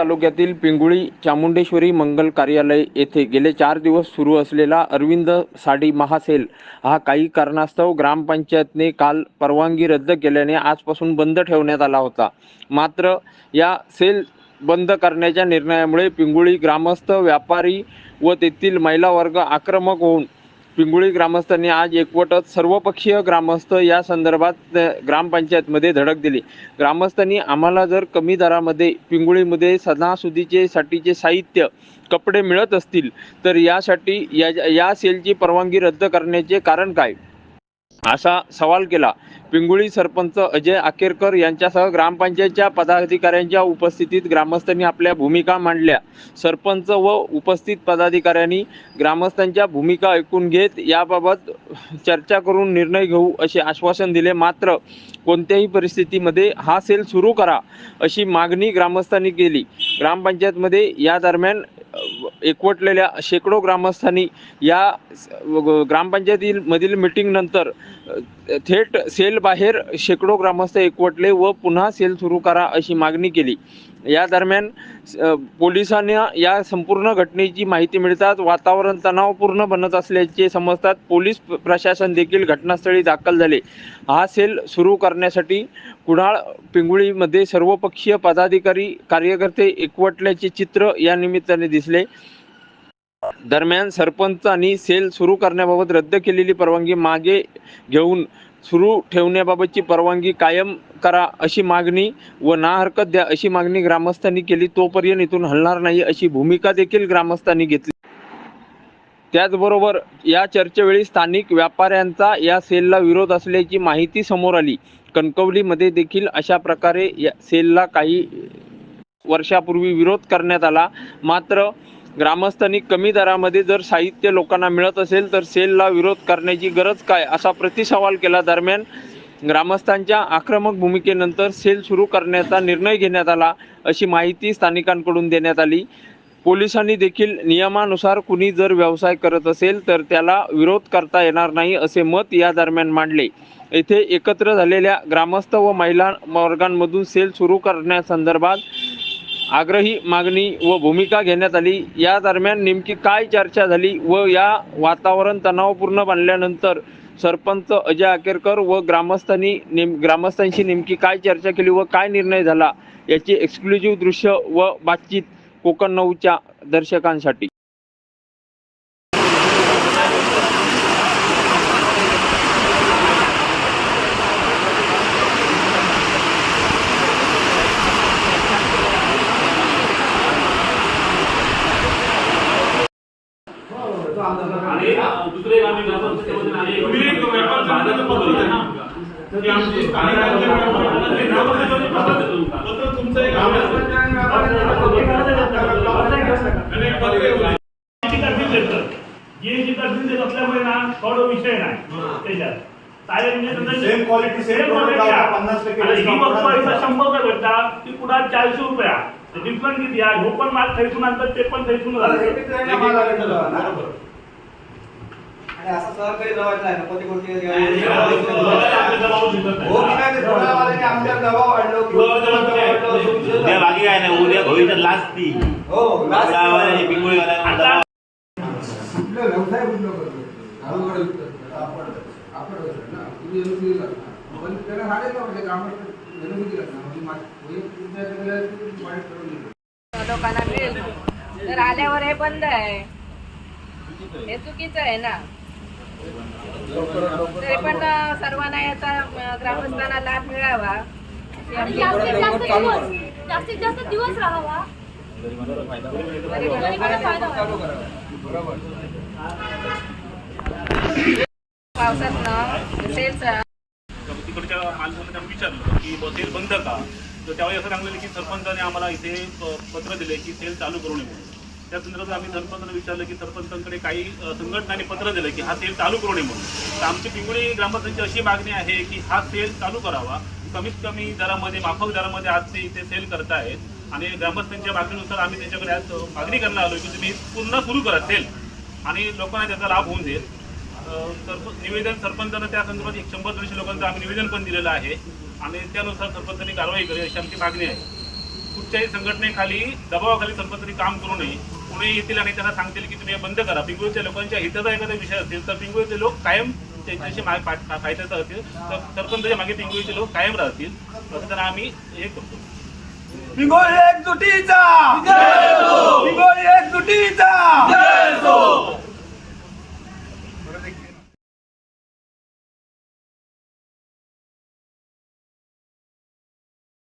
तालुक्यातील पिंगुळी चामुंडेश्वरी मंगल कार्यालय येथे गेले चार दिवस सुरू असलेला अरविंद साडी महासेल हा काही कारणास्तव ग्रामपंचायतने काल परवानगी रद्द केल्याने आजपासून बंद ठेवण्यात आला होता. मात्र या सेल बंद करण्याच्या निर्णयामुळे पिंगुळी ग्रामस्थ व्यापारी व तेथील महिला वर्ग आक्रमक होऊन पिंगुळी ग्रामस्थांनी आज एकवटत सर्वपक्षीय ग्रामस्थ या संदर्भात ग्रामपंचायतमध्ये धडक दिली. ग्रामस्थांनी आम्हाला जर कमी दरामध्ये पिंगुळीमध्ये सणासुदीचे साठीचे साहित्य कपडे मिळत असतील तर यासाठी या या सेलची परवानगी रद्द करण्याचे कारण काय? असा सवाल केला. पिंगुळी सरपंच अजय आकेरकर यांच्यासह ग्रामपंचायतच्या पदाधिकाऱ्यांच्या उपस्थितीत ग्रामस्थांनी आपल्या भूमिका मांडल्या. सरपंच व उपस्थित पदाधिकाऱ्यांनी ग्रामस्थांच्या भूमिका ऐकून घेत याबाबत चर्चा करून निर्णय घेऊ असे आश्वासन दिले. मात्र कोणत्याही परिस्थितीमध्ये हा सेल सुरू करा अशी मागणी ग्रामस्थांनी केली. ग्रामपंचायतमध्ये या दरम्यान एकवटलेल्या शेकडो ग्रामस्थांनी या ग्रामपंचायतीमधील मिटिंगनंतर थेट सेल बाहेर शेकडो ग्रामस्थ एकवटले व पुन्हा सेल सुरू करा अशी मागणी केली. या दरम्यान पोलिसांना या संपूर्ण घटनेची माहिती मिळताच वातावरण तणावपूर्ण बनत असल्याचे समजतात पोलीस प्रशासन देखील घटनास्थळी दाखल झाले. हा सेल सुरू करण्यासाठी कुडाळ पिंगुळीमध्ये सर्वपक्षीय पदाधिकारी कार्यकर्ते एकवटल्याचे चित्र या निमित्ताने दिसले. दरम्यान सरपंचांनी सेल सुरू करण्याबाबत रद्द केलेली परवानगी मागे घेऊन सुरू ठेवण्याबाबतची परवानगी कायम करा अशी मागणी व ना हरकत द्या अशी मागणी ग्रामस्थांनी केली. तोपर्यंत इथून हलणार नाही अशी भूमिका देखील ग्रामस्थांनी घेतली. त्याचबरोबर या चर्चेवेळी स्थानिक व्यापाऱ्यांचा या सेलला विरोध असल्याची माहिती समोर आली. कणकवलीमध्ये देखील अशा प्रकारे या सेलला काही वर्षापूर्वी विरोध करण्यात आला. मात्र ग्रामस्थांनी कमी दरामध्ये जर साहित्य लोकांना मिळत असेल तर सेलला विरोध करण्याची गरज काय असा प्रतिसवाल केला दरम्यान ग्रामस्थांच्या आक्रमक भूमिकेनंतर सेल सुरू करण्याचा निर्णय घेण्यात आला अशी माहिती स्थानिकांकडून देण्यात आली. पोलिसांनी देखील नियमानुसार कुणी जर व्यवसाय करत असेल तर त्याला विरोध करता येणार नाही असे मत या दरम्यान मांडले. येथे एकत्र झालेल्या ग्रामस्थ व महिला वर्गांमधून सेल सुरू करण्यासंदर्भात आग्रही मागणी व भूमिका घेण्यात आली. या दरम्यान नेमकी काय चर्चा झाली व या वातावरण तणावपूर्ण बनल्यानंतर सरपंच अजय आकेरकर व ग्रामस्थांनी नेम ग्रामस्थांशी नेमकी काय चर्चा केली व काय निर्णय झाला याची एक्सक्लुझिव्ह दृश्य व बातचीत कोकण नऊच्या दर्शकांसाठी आणि दुसरे आम्ही ग्रामपंचायतीच्या वतीने आम्ही तुम्ही एक व्यापार संघाचं पत्र द्या. की आमची स्थानिक राज्य व्यापार- ग्रामपंचायतीचं तुमचं एक देतं. असल्यामुळे ना थोडं विषय नाही त्याच्यात म्हणजे product quality आहे. पन्नास टक्के ही शंभर रुपये भेटतात ती पुढे चारशे रुपया डिफरंट किती आहे हो पण माल थैसून आणतात ते पण बरोबर. आणि असं सहकारी जवळ नाही. नको ती गोष्टी आणि आपले दबाव. हो की वाढलो उद्या बाकी काय? नाही उद्या भविष्यात लास्ट ती. हो पिंगुळी कुठलं व्यवसाय कुठलं करतो आपण आपण ना. तुम्ही. पण त्याला म्हणजे कामात. म्हणजे वैयक्तिक वाईट करून. लोकांना मिळेल. तर आल्यावर हे बंद आहे. हे चुकीचं आहे ना. तरी पण सर्वांना याचा ग्रामस्थांना लाभ मिळावा. अशी आणि आमची जास्तीत जास्त दिवस जास्तीत जास्त दिवस राहावा. गरिबाला फायदा व्हावा. पावसात ना सेल्स तिकडच्या विचारलं की ब- सेल बंद का? तर त्यावेळी असं सांगलेलं की सरपंचाने आम्हाला इथे प- पत्र दिले की सेल चालू करू नये म्हणून. त्या संदर्भात आम्ही सरपंचांना विचारलं की सरपंचांकडे काही संघटनाने संघटनांनी पत्र दिलं की हा सेल चालू करू नये म्हणून. तर आमची पिंगुळी ग्रामपंचायतची अशी मागणी आहे की हा सेल चालू करावा. कमीत कमी दरामध्ये माफक दरामध्ये आज ते इथे सेल करतायत. आणि ग्रामस्थांच्या मागणीनुसार आम्ही त्याच्याकडे आज मागणी करायला आलो की तुम्ही पुन्हा सुरू करा सेल. आणि लोकांना त्याचा लाभ होऊन देईल सरप निवेदन सरपंचानं त्या संदर्भात एक शंभर दोनशे लोकांचं आम्ही निवेदन पण दिलेलं आहे. आणि त्यानुसार सरपंचांनी कारवाई करेल अशी आमची मागणी आहे. कुठच्याही संघटनेखाली दबावाखाली सरपंचांनी काम करू नये. पुणे येतील आणि त्यांना सांगतील की तुम्ही हे बंद करा. पिंगुळीच्या लोकांच्या हिताचा एखादा विषय असतील तर पिंगुळीचे लोक कायम त्यांच्याशी फायद्याचा असतील. तर पण त्याच्यामागे पिंगुळीचे लोक कायम राहतील. असं त्यांना आम्ही हे करतो. पिंगोळी एकजुटीचा पिंगोळी